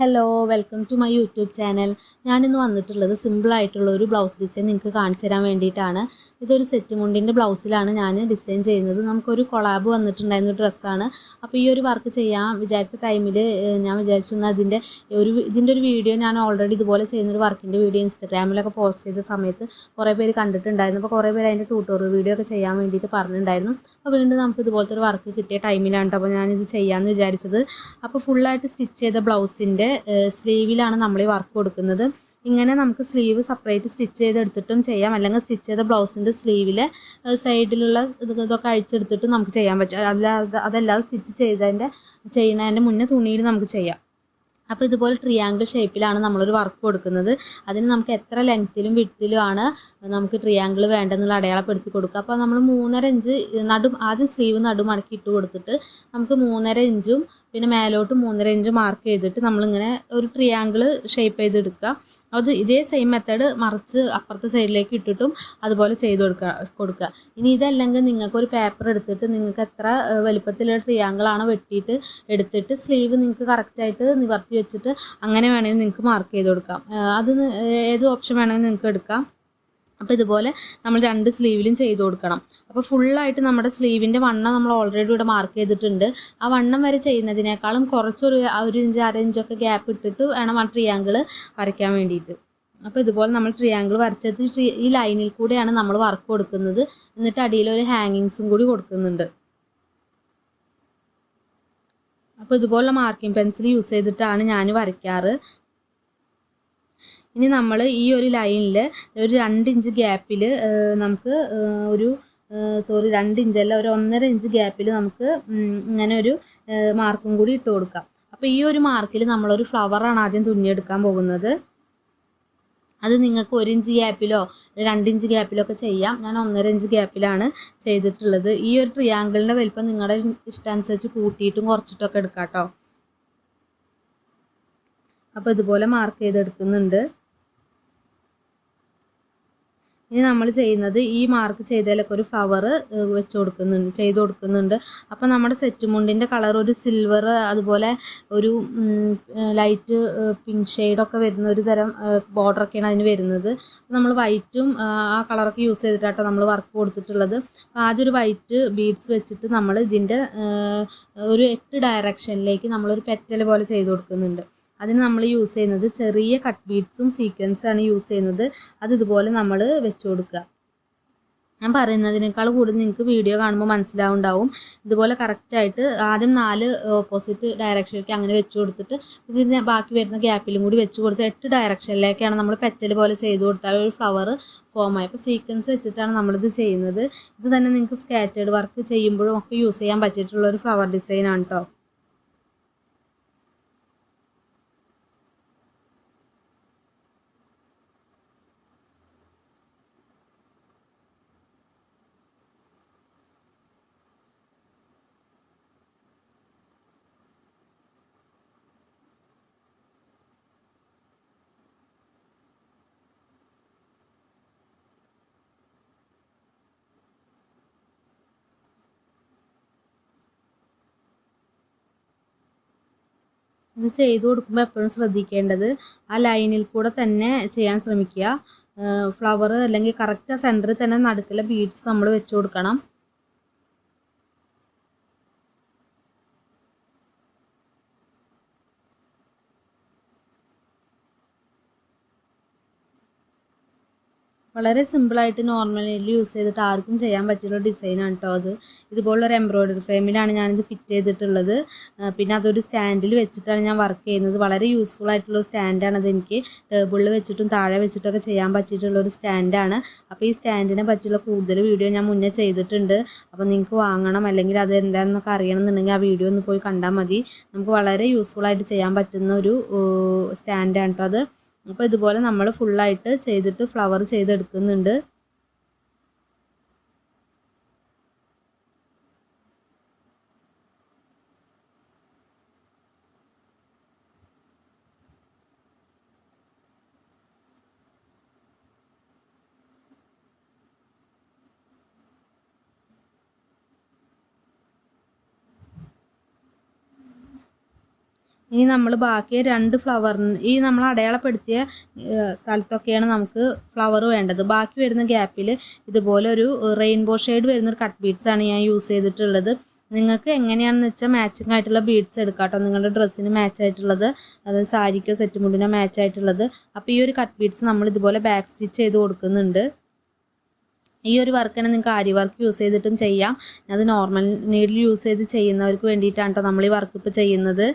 Hello welcome to my YouTube channel ഞാനിന്ന് വന്നിട്ടുള്ളത് സിമ്പിളായിട്ടുള്ള ഒരു ബ്ലൗസ് ഡിസൈൻ നിങ്ങൾക്ക് കാണിച്ചു തരാൻ വേണ്ടിയിട്ടാണ്. ഇതൊരു സെറ്റ് മുണ്ടിന്റെ ബ്ലൗസിലാണ് ഞാൻ ഡിസൈൻ ചെയ്യുന്നത്. നമുക്കൊരു കൊളാബ് വന്നിട്ടുണ്ടായിരുന്ന ഡ്രസ്സാണ് അപ്പോൾ ഈ ഒരു വർക്ക് ചെയ്യാൻ വിചാരിച്ച ടൈമിൽ ഞാൻ വിചാരിച്ചു എന്നാൽ അതിന്റെ ഒരു ഇതിന്റെ ഒരു വീഡിയോ ഞാൻ ഓൾറെഡി ഇതുപോലെ ചെയ്യുന്നൊരു വർക്കിന്റെ വീഡിയോ ഇൻസ്റ്റാഗ്രാമിലൊക്കെ പോസ്റ്റ് ചെയ്ത സമയത്ത് കുറേ പേര് കണ്ടിട്ടുണ്ടായിരുന്നു. അപ്പോൾ കുറേ പേര് അതിന്റെ ട്യൂട്ടോറിയൽ വീഡിയോ ഒക്കെ ചെയ്യാൻ വേണ്ടിയിട്ട് പറഞ്ഞിട്ടുണ്ടായിരുന്നു. അപ്പോൾ വീണ്ടും നമുക്ക് ഇതുപോലത്തെ ഒരു വർക്ക് കിട്ടിയ ടൈമിലാണ് അപ്പോൾ ഞാനിത് ചെയ്യാമെന്ന് വിചാരിച്ചത്. അപ്പോൾ ഫുള്ളായിട്ട് സ്റ്റിച്ച് ചെയ്ത ബ്ലൗസിന്റെ സ്ലീവിലാണ് നമ്മൾ ഈ വർക്ക് കൊടുക്കുന്നത്. ഇങ്ങനെ നമുക്ക് സ്ലീവ് സെപ്പറേറ്റ് സ്റ്റിച്ച് ചെയ്തെടുത്തിട്ടും ചെയ്യാം. അല്ലെങ്കിൽ സ്റ്റിച്ച് ചെയ്ത ബ്ലൗസിന്റെ സ്ലീവിൽ സൈഡിലുള്ള ഇത് ഇതൊക്കെ അഴിച്ചെടുത്തിട്ടും നമുക്ക് ചെയ്യാൻ പറ്റും. അല്ലാതെ അതല്ലാതെ സ്റ്റിച്ച് ചെയ്തതിന്റെ ചെയ്യുന്നതിന്റെ മുന്നേ തുണിയിൽ നമുക്ക് ചെയ്യാം. അപ്പോൾ ഇതുപോലെ ട്രിയാങ്കിൾ ഷേപ്പിലാണ് നമ്മളൊരു വർക്ക് കൊടുക്കുന്നത്. അതിന് നമുക്ക് എത്ര ലെങ്ത്തിലും വിട്ടിലും ആണ് നമുക്ക് ട്രിയാങ്കിൾ വേണ്ടെന്നുള്ള അടയാളപ്പെടുത്തി കൊടുക്കുക. അപ്പോൾ നമ്മൾ മൂന്നര ഇഞ്ച് നടു ആദ്യം സ്ലീവ് നടു മടക്കി ഇട്ട് കൊടുത്തിട്ട് നമുക്ക് മൂന്നര ഇഞ്ചും പിന്നെ മേലോട്ട് മൂന്നര ഇഞ്ച് മാർക്ക് ചെയ്തിട്ട് നമ്മളിങ്ങനെ ഒരു ട്രിയാങ്കിൾ ഷേപ്പ് ചെയ്തെടുക്കുക. അത് ഇതേ സെയിം മെത്തേഡ് മറിച്ച് അപ്പുറത്തെ സൈഡിലേക്ക് ഇട്ടിട്ടും അതുപോലെ ചെയ്ത് കൊടുക്കുക കൊടുക്കുക. ഇനി ഇതല്ലെങ്കിൽ നിങ്ങൾക്ക് ഒരു പേപ്പർ എടുത്തിട്ട് നിങ്ങൾക്ക് എത്ര വലിപ്പത്തിലുള്ള ട്രിയാങ്കിളാണ് വെട്ടിയിട്ട് എടുത്തിട്ട് സ്ലീവ് നിങ്ങൾക്ക് കറക്റ്റായിട്ട് നിവർത്തി വെച്ചിട്ട് അങ്ങനെ വേണമെങ്കിൽ നിങ്ങൾക്ക് മാർക്ക് ചെയ്ത് കൊടുക്കാം. അത് ഏത് ഓപ്ഷൻ വേണമെങ്കിൽ നിങ്ങൾക്ക് എടുക്കാം. അപ്പോൾ ഇതുപോലെ നമ്മൾ രണ്ട് സ്ലീവിലും ചെയ്ത് കൊടുക്കണം. അപ്പോൾ ഫുള്ളായിട്ട് നമ്മുടെ സ്ലീവിന്റെ വണ്ണം നമ്മൾ ഓൾറെഡി ഇവിടെ മാർക്ക് ചെയ്തിട്ടുണ്ട്. ആ വണ്ണം വരെ ചെയ്യുന്നതിനേക്കാളും കുറച്ചൊരു ഒരു ഇഞ്ച് അര ഇഞ്ചൊക്കെ ഗ്യാപ്പ് ഇട്ടിട്ട് വേണം ആ ട്രിയാങ്കിൾ വരയ്ക്കാൻ വേണ്ടിയിട്ട്. അപ്പോൾ ഇതുപോലെ നമ്മൾ ട്രിയാങ്കിൾ വരച്ചത് ഈ ലൈനിൽ കൂടെയാണ് നമ്മൾ വർക്ക് കൊടുക്കുന്നത്. എന്നിട്ട് അടിയിൽ ഒരു ഹാങ്ങിങ്സും കൂടി കൊടുക്കുന്നുണ്ട്. അപ്പോൾ ഇതുപോലെ മാർക്കിംഗ് പെൻസിൽ യൂസ് ചെയ്തിട്ടാണ് ഞാൻ വരയ്ക്കാറ്. ഇനി നമ്മൾ ഈ ഒരു ലൈനിൽ ഒരു രണ്ട് ഇഞ്ച് ഗ്യാപ്പിൽ നമുക്ക് ഒരു സോറി രണ്ട് ഇഞ്ചല്ല ഒരു ഒന്നര ഇഞ്ച് ഗ്യാപ്പിൽ നമുക്ക് ഇങ്ങനെ ഒരു മാർക്കും കൂടി ഇട്ട് കൊടുക്കാം. അപ്പോൾ ഈ ഒരു മാർക്കിൽ നമ്മളൊരു ഫ്ലവറാണ് ആദ്യം തുന്നിയെടുക്കാൻ പോകുന്നത്. അത് നിങ്ങൾക്ക് ഒരു ഇഞ്ച് ഗ്യാപ്പിലോ രണ്ട് ഇഞ്ച് ഗ്യാപ്പിലോ ഒക്കെ ചെയ്യാം. ഞാൻ ഒന്നര ഇഞ്ച് ഗ്യാപ്പിലാണ് ചെയ്തിട്ടുള്ളത്. ഈ ഒരു ട്രിയാങ്കിളിന്റെ വലിപ്പം നിങ്ങളുടെ ഇഷ്ടാനുസരിച്ച് കൂട്ടിയിട്ടും കുറച്ചിട്ടൊക്കെ എടുക്കാം കേട്ടോ അപ്പോൾ ഇതുപോലെ മാർക്ക് ചെയ്തെടുക്കുന്നുണ്ട്. ഇനി നമ്മൾ ചെയ്യുന്നത് ഈ മാർക്ക് ചെയ്തതിലൊക്കെ ഒരു ഫ്ലവർ വെച്ച് കൊടുക്കുന്നുണ്ട് ചെയ്ത് കൊടുക്കുന്നുണ്ട്. അപ്പോൾ നമ്മുടെ സെറ്റ് മുണ്ടിന്റെ കളർ ഒരു സിൽവർ അതുപോലെ ഒരു ലൈറ്റ് പിങ്ക് ഷെയ്ഡൊക്കെ വരുന്ന ഒരു തരം ബോർഡറൊക്കെയാണ് അതിന് വരുന്നത്. നമ്മൾ വൈറ്റും ആ കളറൊക്കെ യൂസ് ചെയ്തിട്ടാട്ടോ നമ്മൾ വർക്ക് കൊടുത്തിട്ടുള്ളത്. ആദ്യം ഒരു വൈറ്റ് ബീഡ്സ് വെച്ചിട്ട് നമ്മൾ ഇതിന്റെ ഒരു എട്ട് ഡയറക്ഷനിലേക്ക് നമ്മളൊരു പെറ്റൽ പോലെ ചെയ്ത് കൊടുക്കുന്നുണ്ട്. അതിന് നമ്മൾ യൂസ് ചെയ്യുന്നത് ചെറിയ കട്ട് ബീഡ്സും സീക്വൻസാണ് യൂസ് ചെയ്യുന്നത്. അത് ഇതുപോലെ നമ്മൾ വെച്ച് കൊടുക്കുക. ഞാൻ പറയുന്നതിനേക്കാൾ കൂടുതൽ നിങ്ങൾക്ക് വീഡിയോ കാണുമ്പോൾ മനസ്സിലാവുണ്ടാവും. ഇതുപോലെ കറക്റ്റായിട്ട് ആദ്യം നാല് ഓപ്പോസിറ്റ് ഡയറക്ഷനിലേക്ക് അങ്ങനെ വെച്ച് കൊടുത്തിട്ട് ഇതിന് ബാക്കി വരുന്ന ഗ്യാപ്പിലും കൂടി വെച്ച് കൊടുത്ത് എട്ട് ഡയറക്ഷനിലേക്കാണ് നമ്മൾ പെച്ചൽ പോലെ ചെയ്ത് കൊടുത്താൽ ഒരു ഫ്ലവർ ഫോമായി അപ്പോൾ സീക്വൻസ് വെച്ചിട്ടാണ് നമ്മളിത് ചെയ്യുന്നത്. ഇത് തന്നെ നിങ്ങൾക്ക് സ്കാറ്റേഡ് വർക്ക് ചെയ്യുമ്പോഴും ഒക്കെ യൂസ് ചെയ്യാൻ പറ്റിയിട്ടുള്ള ഒരു ഫ്ലവർ ഡിസൈനാണ് കേട്ടോ ഇത് ചെയ്തു കൊടുക്കുമ്പോൾ എപ്പോഴും ശ്രദ്ധിക്കേണ്ടത് ആ ലൈനിൽ കൂടെ തന്നെ ചെയ്യാൻ ശ്രമിക്കുക. ഫ്ലവർ അല്ലെങ്കിൽ കറക്റ്റ് സെന്ററിൽ തന്നെ നടുക്കിലെ ബീഡ്സ് നമ്മൾ വെച്ച് കൊടുക്കണം. വളരെ സിമ്പിളായിട്ട് നോർമലി യൂസ് ചെയ്തിട്ട് ആർക്കും ചെയ്യാൻ പറ്റുന്ന ഡിസൈനാണ് കേട്ടോ അത്. ഒരു എംബ്രോയ്ഡറി ഫ്രെയിമിലാണ് ഞാനിത് ഫിറ്റ് ചെയ്തിട്ടുള്ളത്. പിന്നെ അതൊരു സ്റ്റാൻഡിൽ വെച്ചിട്ടാണ് ഞാൻ വർക്ക് ചെയ്യുന്നത്. വളരെ യൂസ്ഫുൾ ആയിട്ടുള്ള സ്റ്റാൻഡാണ് അത് എനിക്ക്. ടേബിളിൽ വെച്ചിട്ടും താഴെ വെച്ചിട്ടൊക്കെ ചെയ്യാൻ പറ്റിയിട്ടുള്ള ഒരു സ്റ്റാൻഡാണ് അപ്പോൾ ഈ സ്റ്റാൻഡിനെ പറ്റിയുള്ള കൂടുതൽ വീഡിയോ ഞാൻ മുന്നേ ചെയ്തിട്ടുണ്ട്. അപ്പോൾ നിങ്ങൾക്ക് വാങ്ങണം അല്ലെങ്കിൽ അത് എന്താണെന്നൊക്കെ അറിയണമെന്നുണ്ടെങ്കിൽ ആ വീഡിയോ ഒന്ന് പോയി കണ്ടാൽ മതി. നമുക്ക് വളരെ യൂസ്ഫുൾ ആയിട്ട് ചെയ്യാൻ പറ്റുന്ന ഒരു സ്റ്റാൻഡാണ് കേട്ടോ അത്. അപ്പോൾ ഇതുപോലെ നമ്മൾ ഫുള്ളായിട്ട് ചെയ്തിട്ട് ഫ്ലവർ ചെയ്തെടുക്കുന്നുണ്ട്. ഇനി നമ്മൾ ബാക്കി രണ്ട് ഫ്ലവറിന് ഈ നമ്മൾ അടയാളപ്പെടുത്തിയ സ്ഥലത്തൊക്കെയാണ് നമുക്ക് ഫ്ലവർ വേണ്ടത്. ബാക്കി വരുന്ന ഗ്യാപ്പിൽ ഇതുപോലെ ഒരു റെയിൻബോ ഷെയ്ഡ് വരുന്ന ഒരു കട്ട് ബീഡ്സ് ആണ് ഞാൻ യൂസ് ചെയ്തിട്ടുള്ളത്. നിങ്ങൾക്ക് എങ്ങനെയാണെന്ന് വെച്ചാൽ മാച്ചിങ് ആയിട്ടുള്ള ബീഡ്സ് എടുക്കാം കേട്ടോ നിങ്ങളുടെ ഡ്രസ്സിന് മാച്ച് ആയിട്ടുള്ളത് അതായത് സാരിക്കോ സെറ്റ് മുണ്ടിനോ മാച്ച് ആയിട്ടുള്ളത്. അപ്പോൾ ഈ ഒരു കട്ട് ബീഡ്സ് നമ്മൾ ഇതുപോലെ ബാക്ക് സ്റ്റിച്ച് ചെയ്ത് കൊടുക്കുന്നുണ്ട്. ഈ ഒരു വർക്ക് തന്നെ നിങ്ങൾക്ക് ആരി വർക്ക് യൂസ് ചെയ്തിട്ടും ചെയ്യാം. അത് നോർമൽ നീഡിൽ യൂസ് ചെയ്ത് ചെയ്യുന്നവർക്ക് വേണ്ടിയിട്ടാണ് കേട്ടോ നമ്മൾ ഈ വർക്ക് ഇപ്പോൾ ചെയ്യുന്നത്.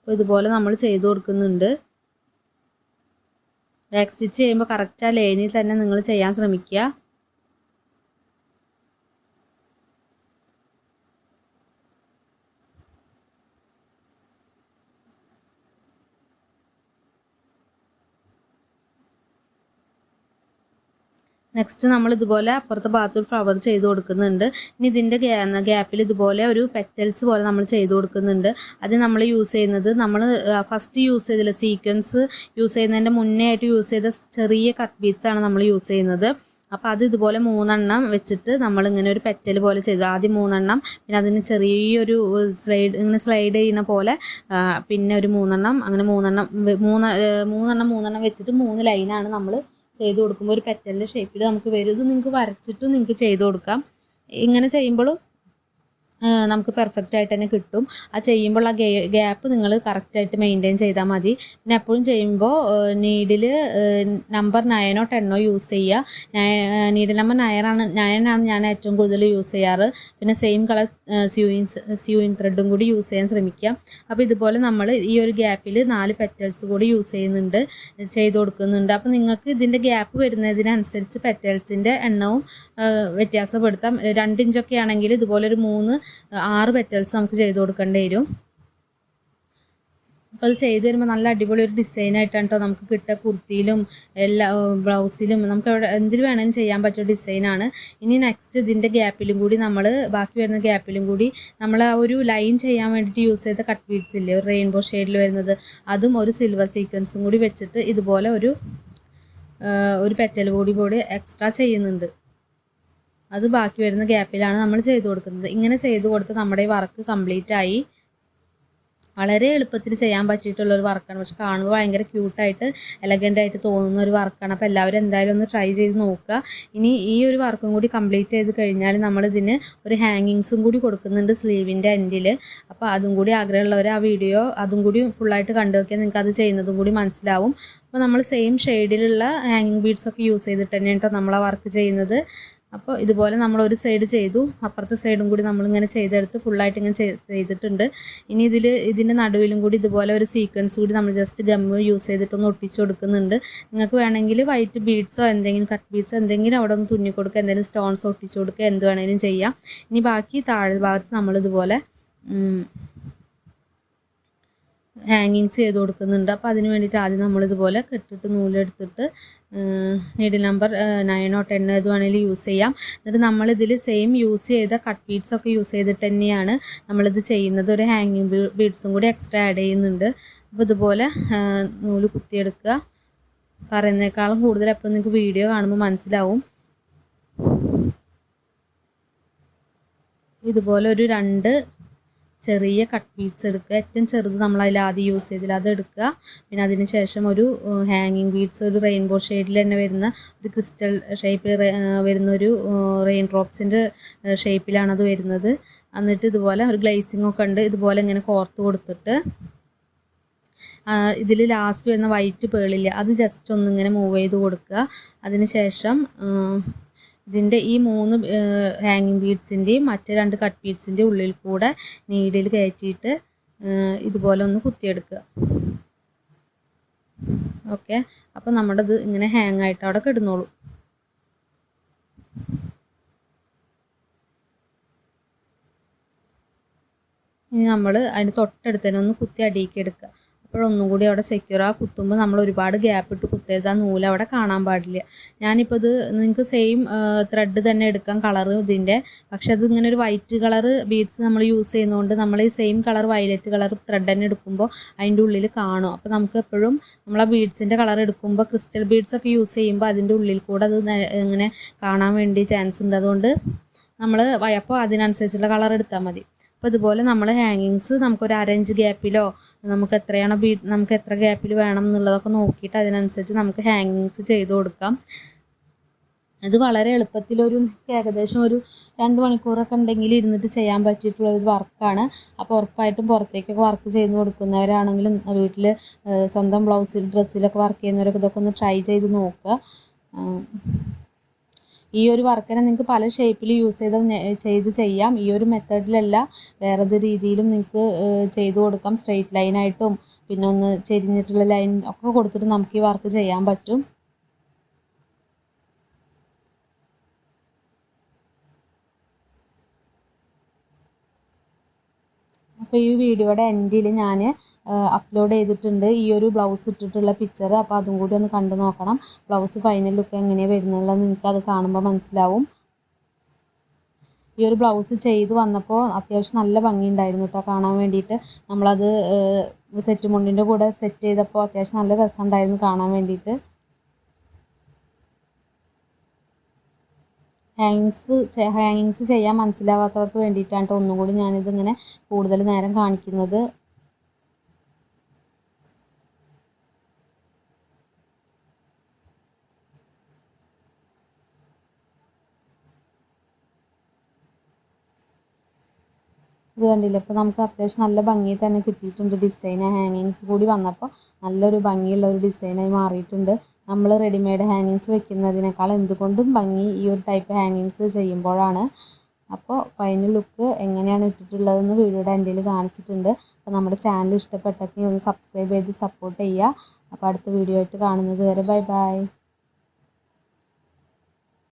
അപ്പോൾ ഇതുപോലെ നമ്മൾ ചെയ്തു കൊടുക്കുന്നുണ്ട്. ബാക്ക് സ്റ്റിച്ച് ചെയ്യുമ്പോൾ കറക്റ്റ് ആ ലൈനിൽ തന്നെ നിങ്ങൾ ചെയ്യാൻ ശ്രമിക്കുക. നെക്സ്റ്റ് നമ്മൾ ഇതുപോലെ അപ്പുറത്തെ ഭാഗത്ത് ഫ്ലവർ ചെയ്ത് കൊടുക്കുന്നുണ്ട്. ഇനി ഇതിന്റെ ഗ്യാപ്പിൽ ഇതുപോലെ ഒരു പെറ്റൽസ് പോലെ നമ്മൾ ചെയ്ത് കൊടുക്കുന്നുണ്ട്. അത് നമ്മൾ യൂസ് ചെയ്യുന്നത് നമ്മൾ ഫസ്റ്റ് യൂസ് ചെയ്തില്ല സീക്വൻസ് യൂസ് ചെയ്യുന്നതിന്റെ മുന്നേ ആയിട്ട് യൂസ് ചെയ്ത ചെറിയ കട്ട് ബീറ്റ്സ് ആണ് നമ്മൾ യൂസ് ചെയ്യുന്നത്. അപ്പോൾ അത് ഇതുപോലെ മൂന്നെണ്ണം വെച്ചിട്ട് നമ്മൾ ഇങ്ങനെ ഒരു പെറ്റൽ പോലെ ചെയ്തു. ആദ്യം മൂന്നെണ്ണം പിന്നെ അതിന് ചെറിയൊരു സ്ലൈഡ് ഇങ്ങനെ സ്ലൈഡ് ചെയ്യുന്ന പോലെ പിന്നെ ഒരു മൂന്നെണ്ണം അങ്ങനെ മൂന്നെണ്ണം മൂന്ന് മൂന്നെണ്ണം മൂന്നെണ്ണം വെച്ചിട്ട് മൂന്ന് ലൈനാണ് നമ്മൾ ചെയ്ത് കൊടുക്കുമ്പോൾ ഒരു പെറ്റലിന്റെ ഷേപ്പിൽ നമുക്ക് വരും. ഇത് നിങ്ങൾക്ക് വരച്ചിട്ട് നിങ്ങൾക്ക് ചെയ്ത് കൊടുക്കാം. ഇങ്ങനെ ചെയ്യുമ്പോഴും നമുക്ക് പെർഫെക്റ്റ് ആയിട്ട് തന്നെ കിട്ടും. ആ ചെയ്യുമ്പോൾ ആ ഗ്യാപ്പ് നിങ്ങൾ കറക്റ്റായിട്ട് മെയിന്റെയിൻ ചെയ്താൽ മതി. പിന്നെ എപ്പോഴും ചെയ്യുമ്പോൾ നീഡിൽ നമ്പർ നയനോ ടെന്നോ യൂസ് ചെയ്യുക. നീഡിൽ നമ്പർ നയനാണ് നയനാണ് ഞാൻ ഏറ്റവും കൂടുതൽ യൂസ് ചെയ്യാറ്. പിന്നെ സെയിം കളർ സ്യൂയിങ് സ്യൂയിങ് ത്രെഡും കൂടി യൂസ് ചെയ്യാൻ ശ്രമിക്കുക. അപ്പോൾ ഇതുപോലെ നമ്മൾ ഈ ഒരു ഗ്യാപ്പിൽ നാല് പെറ്റൽസ് കൂടി യൂസ് ചെയ്യുന്നുണ്ട് ചെയ്ത് കൊടുക്കുന്നുണ്ട്. അപ്പോൾ നിങ്ങൾക്ക് ഇതിന്റെ ഗ്യാപ്പ് വരുന്നതിനനുസരിച്ച് പെറ്റൽസിന്റെ എണ്ണവും വ്യത്യാസപ്പെടുത്താം. രണ്ട് ഇഞ്ചൊക്കെ ആണെങ്കിൽ ഇതുപോലെ ഒരു മൂന്ന് ആറ് പെറ്റൽസ് നമുക്ക് ചെയ്ത് കൊടുക്കേണ്ടി വരും. അപ്പോൾ അത് ചെയ്ത് വരുമ്പോൾ നല്ല അടിപൊളി ഒരു ഡിസൈൻ ആയിട്ടാണ് കേട്ടോ നമുക്ക് കിട്ടുക. കുർത്തിയിലും എല്ലാ ബ്ലൗസിലും നമുക്ക് എവിടെ എന്തിൽ വേണമെങ്കിലും ചെയ്യാൻ പറ്റിയ ഡിസൈനാണ് ഇനി നെക്സ്റ്റ് ഇതിന്റെ ഗ്യാപ്പിലും കൂടി നമ്മൾ ബാക്കി വരുന്ന ഗ്യാപ്പിലും കൂടി നമ്മൾ ആ ഒരു ലൈൻ ചെയ്യാൻ വേണ്ടിയിട്ട് യൂസ് ചെയ്ത കട്ട് ബീഡ്സ് ഇല്ലേ ഒരു റെയിൻബോ ഷെയ്ഡിൽ വരുന്നത്. അതും ഒരു സിൽവർ സീക്വൻസും കൂടി വെച്ചിട്ട് ഇതുപോലെ ഒരു ഒരു പെറ്റൽ കൂടി കൂടി എക്സ്ട്രാ ചെയ്യുന്നുണ്ട്. അത് ബാക്കി വരുന്ന ഗ്യാപ്പിലാണ് നമ്മൾ ചെയ്തു കൊടുക്കുന്നത്. ഇങ്ങനെ ചെയ്തു കൊടുത്ത് നമ്മുടെ ഈ വർക്ക് കംപ്ലീറ്റ് ആയി. വളരെ എളുപ്പത്തിൽ ചെയ്യാൻ പറ്റിയിട്ടുള്ള ഒരു വർക്കാണ് പക്ഷെ കാണുമ്പോൾ ഭയങ്കര ക്യൂട്ടായിട്ട് എലഗന്റ് ആയിട്ട് തോന്നുന്ന ഒരു വർക്കാണ് അപ്പോൾ എല്ലാവരും എന്തായാലും ഒന്ന് ട്രൈ ചെയ്ത് നോക്കുക. ഇനി ഈ ഒരു വർക്കും കൂടി കംപ്ലീറ്റ് ചെയ്ത് കഴിഞ്ഞാൽ നമ്മൾ നമ്മളിതിന് ഒരു ഹാങ്ങിങ്സും കൂടി കൊടുക്കുന്നുണ്ട് സ്ലീവിന്റെ എൻഡിൽ അപ്പോൾ അതും കൂടി ആഗ്രഹമുള്ളവർ ആ വീഡിയോ അതും കൂടി ഫുള്ളായിട്ട് കണ്ടു നോക്കിയാൽ നിങ്ങൾക്ക് അത് ചെയ്യുന്നതും കൂടി മനസ്സിലാവും. അപ്പോൾ നമ്മൾ സെയിം ഷെയ്ഡിലുള്ള ഹാങ്ങിങ് ബീഡ്സ് ഒക്കെ യൂസ് ചെയ്തിട്ട് തന്നെയാണ് കേട്ടോ നമ്മൾ ആ വർക്ക് ചെയ്യുന്നത്. അപ്പോൾ ഇതുപോലെ നമ്മൾ ഒരു സൈഡ് ചെയ്തു. അപ്പുറത്തെ സൈഡും കൂടി നമ്മളിങ്ങനെ ചെയ്തെടുത്ത് ഫുള്ളായിട്ട് ഇങ്ങനെ ചെയ്തിട്ടുണ്ട്. ഇനി ഇതിൽ ഇതിന്റെ നടുവിലും കൂടി ഇതുപോലെ ഒരു സീക്വൻസ് കൂടി നമ്മൾ ജസ്റ്റ് ഗമ്മ് യൂസ് ചെയ്തിട്ടൊന്ന് ഒട്ടിച്ച് കൊടുക്കുന്നുണ്ട്. നിങ്ങൾക്ക് വേണമെങ്കിൽ വൈറ്റ് ബീഡ്സോ എന്തെങ്കിലും കട്ട് ബീഡ്സോ എന്തെങ്കിലും അവിടെ ഒന്ന് തുന്നി കൊടുക്കുക. എന്തെങ്കിലും സ്റ്റോൺസ് ഒട്ടിച്ച് കൊടുക്കുക. എന്ത് വേണമെങ്കിലും ചെയ്യാം. ഇനി ബാക്കി താഴെ ഭാഗത്ത് നമ്മളിതുപോലെ ഹാങ്ങിങ്സ് ചെയ്ത് കൊടുക്കുന്നുണ്ട്. അപ്പോൾ അതിന് വേണ്ടിയിട്ട് ആദ്യം നമ്മളിതുപോലെ കെട്ടിട്ട് നൂലെടുത്തിട്ട് നീഡിൽ നമ്പർ നയനോ ടെന്നോ ഏത് വേണമെങ്കിലും യൂസ് ചെയ്യാം. എന്നിട്ട് നമ്മളിതിൽ സെയിം യൂസ് ചെയ്ത കട്ട് ബീഡ്സ് ഒക്കെ യൂസ് ചെയ്തിട്ട് തന്നെയാണ് നമ്മളിത് ചെയ്യുന്നത്. ഒരു ഹാങ്ങിങ് ബീഡ്സും കൂടി എക്സ്ട്രാ ആഡ് ചെയ്യുന്നുണ്ട്. അപ്പോൾ ഇതുപോലെ നൂൽ കുത്തിയെടുക്കുക. പറയുന്നേക്കാളും കൂടുതൽ എപ്പോഴും നിങ്ങൾക്ക് വീഡിയോ കാണുമ്പോൾ മനസ്സിലാവും. ഇതുപോലെ ഒരു രണ്ട് ചെറിയ കട്ട് ബീഡ്സ് എടുക്കുക. ഏറ്റവും ചെറുത് നമ്മൾ അതിൽ ആദ്യം യൂസ് ചെയ്തില്ല. അത് എടുക്കുക. പിന്നെ അതിന് ശേഷം ഒരു ഹാങ്ങിങ് ബീഡ്സ് ഒരു റെയിൻബോ ഷെയ്ഡിൽ തന്നെ വരുന്ന ഒരു ക്രിസ്റ്റൽ ഷേപ്പിൽ വരുന്ന ഒരു റെയിൻ ഡ്രോപ്സിന്റെ ഷേപ്പിലാണ് അത് വരുന്നത്. എന്നിട്ട് ഇതുപോലെ ഒരു ഗ്ലേസിംഗ് ഒക്കെ ഉണ്ട്. ഇതുപോലെ ഇങ്ങനെ കോർത്ത് കൊടുത്തിട്ട് ഇതിൽ ലാസ്റ്റ് വരുന്ന വൈറ്റ് പേളില്ല അത് ജസ്റ്റ് ഒന്നിങ്ങനെ മൂവ് ചെയ്ത് കൊടുക്കുക. അതിന് ശേഷം ഇതിന്റെ ഈ മൂന്ന് ഹാങ്ങിങ് ബീഡ്സിന്റെയും മറ്റു രണ്ട് കട്ട് ബീഡ്സിന്റെ ഉള്ളിൽ കൂടെ നീഡിൽ കയറ്റിയിട്ട് ഇതുപോലെ ഒന്ന് കുത്തിയെടുക്കുക. ഓക്കെ? അപ്പോൾ നമ്മുടെ ഇത് ഇങ്ങനെ ഹാങ് ആയിട്ട് അവിടെ കിടന്നോളൂ. ഇനി നമ്മൾ അതിന് തൊട്ടടുത്ത് തന്നെ ഒന്ന് കുത്തി അടിയിക്ക് എടുക്കുക. അപ്പോഴൊന്നും കൂടി അവിടെ സെക്യൂർ ആ. കുത്തുമ്പോൾ നമ്മൾ ഒരുപാട് ഗ്യാപ്പ് ഇട്ട് കുത്തരുത് ആ നൂൽ അവിടെ കാണാൻ പാടില്ല. ഞാനിപ്പോൾ ഇത് നിങ്ങൾക്ക് സെയിം ത്രെഡ് തന്നെ എടുക്കാം കളറ് ഇതിന്റെ പക്ഷെ അത് ഇങ്ങനെ ഒരു വൈറ്റ് കളർ ബീഡ്സ് നമ്മൾ യൂസ് ചെയ്യുന്നതുകൊണ്ട് നമ്മൾ ഈ same colour violet colour thread തന്നെ എടുക്കുമ്പോൾ അതിന്റെ ഉള്ളിൽ കാണും. അപ്പോൾ നമുക്ക് എപ്പോഴും നമ്മൾ ആ ബീഡ്സിന്റെ കളർ എടുക്കുമ്പോൾ ക്രിസ്റ്റൽ ബീഡ്സ് ഒക്കെ യൂസ് ചെയ്യുമ്പോൾ അതിന്റെ ഉള്ളിൽ കൂടെ അത് ഇങ്ങനെ കാണാൻ വേണ്ടി ചാൻസ് ഉണ്ട്. അതുകൊണ്ട് നമ്മൾ അപ്പോൾ അതിനനുസരിച്ചുള്ള കളർ എടുത്താൽ മതി. അപ്പോൾ ഇതുപോലെ നമ്മൾ ഹാങ്ങിങ്സ് നമുക്കൊരു അരഞ്ച് ഗ്യാപ്പിലോ നമുക്ക് എത്രയാണോ ബീ നമുക്ക് എത്ര ഗ്യാപ്പിൽ വേണം എന്നുള്ളതൊക്കെ നോക്കിയിട്ട് അതിനനുസരിച്ച് നമുക്ക് ഹാങ്ങിങ്സ് ചെയ്ത് കൊടുക്കാം. ഇത് വളരെ എളുപ്പത്തിലൊരു ഏകദേശം ഒരു രണ്ട് മണിക്കൂറൊക്കെ ഉണ്ടെങ്കിൽ ഇരുന്നിട്ട് ചെയ്യാൻ പറ്റിയിട്ടുള്ള ഒരു വർക്കാണ്. അപ്പോൾ ഉറപ്പായിട്ടും പുറത്തേക്കൊക്കെ വർക്ക് ചെയ്ത് കൊടുക്കുന്നവരാണെങ്കിലും വീട്ടിൽ സ്വന്തം ബ്ലൗസിൽ ഡ്രസ്സിലൊക്കെ വർക്ക് ചെയ്യുന്നവരൊക്കെ ഇതൊക്കെ ഒന്ന് ട്രൈ ചെയ്ത് നോക്കുക. ഈ ഒരു വർക്കിനെ നിങ്ങൾക്ക് പല ഷേപ്പിൽ യൂസ് ചെയ്ത് ചെയ്ത് ചെയ്യാം. ഈ ഒരു മെത്തേഡിലല്ല വേറേത് രീതിയിലും നിങ്ങൾക്ക് ചെയ്തു കൊടുക്കാം. സ്ട്രെയിറ്റ് ലൈനായിട്ടും പിന്നെ ഒന്ന് ചെരിഞ്ഞിട്ടുള്ള ലൈൻ ഒക്കെ കൊടുത്തിട്ട് നമുക്ക് ഈ വർക്ക് ചെയ്യാൻ പറ്റും. അപ്പോൾ ഈ വീഡിയോയുടെ എൻഡിൽ ഞാൻ അപ്ലോഡ് ചെയ്തിട്ടുണ്ട് ഈ ഒരു ബ്ലൗസ് ഇട്ടിട്ടുള്ള പിക്ചർ അപ്പോൾ അതും കൂടി ഒന്ന് കണ്ടു നോക്കണം. ബ്ലൗസ് ഫൈനൽ ലുക്ക് എങ്ങനെയാണ് വരുന്നുള്ളത് നിങ്ങൾക്ക് അത് കാണുമ്പോൾ മനസ്സിലാവും. ഈ ഒരു ബ്ലൗസ് ചെയ്ത് വന്നപ്പോൾ അത്യാവശ്യം നല്ല ഭംഗിയുണ്ടായിരുന്നു കേട്ടോ കാണാൻ വേണ്ടിയിട്ട്. നമ്മളത് സെറ്റ് മുണ്ടിന്റെ കൂടെ സെറ്റ് ചെയ്തപ്പോൾ അത്യാവശ്യം നല്ല രസമുണ്ടായിരുന്നു കാണാൻ വേണ്ടിയിട്ട്. ഹാങ്ങിങ്സ് ഹാങ്ങിങ്സ് ചെയ്യാൻ മനസ്സിലാവാത്തവർക്ക് വേണ്ടിയിട്ടാണ് കേട്ടോ ഒന്നും കൂടി ഞാനിതിങ്ങനെ കൂടുതൽ നേരം കാണിക്കുന്നത്. ഇത് കണ്ടില്ല? ഇപ്പോൾ നമുക്ക് അത്യാവശ്യം നല്ല ഭംഗി തന്നെ കിട്ടിയിട്ടുണ്ട് ഡിസൈൻ ഹാങ്ങിങ്സ് കൂടി വന്നപ്പോൾ നല്ലൊരു ഭംഗിയുള്ള ഒരു ഡിസൈനായി മാറിയിട്ടുണ്ട്. നമ്മൾ റെഡിമെയ്ഡ് ഹാങ്ങിങ്സ് വെക്കുന്നതിനേക്കാൾ എന്തുകൊണ്ടും ഭംഗി ഈ ഒരു ടൈപ്പ് ഹാങ്ങിങ്സ് ചെയ്യുമ്പോഴാണ്. അപ്പോൾ ഫൈനൽ ലുക്ക് എങ്ങനെയാണ് ഇട്ടിട്ടുള്ളതെന്ന് വീഡിയോയുടെ എന്റെ കാണിച്ചിട്ടുണ്ട്. അപ്പോൾ നമ്മുടെ ചാനൽ ഇഷ്ടപ്പെട്ടെങ്കിൽ ഒന്ന് സബ്സ്ക്രൈബ് ചെയ്ത് സപ്പോർട്ട് ചെയ്യുക. അപ്പോൾ അടുത്ത വീഡിയോ ആയിട്ട് കാണുന്നത് വരെ ബൈ ബൈ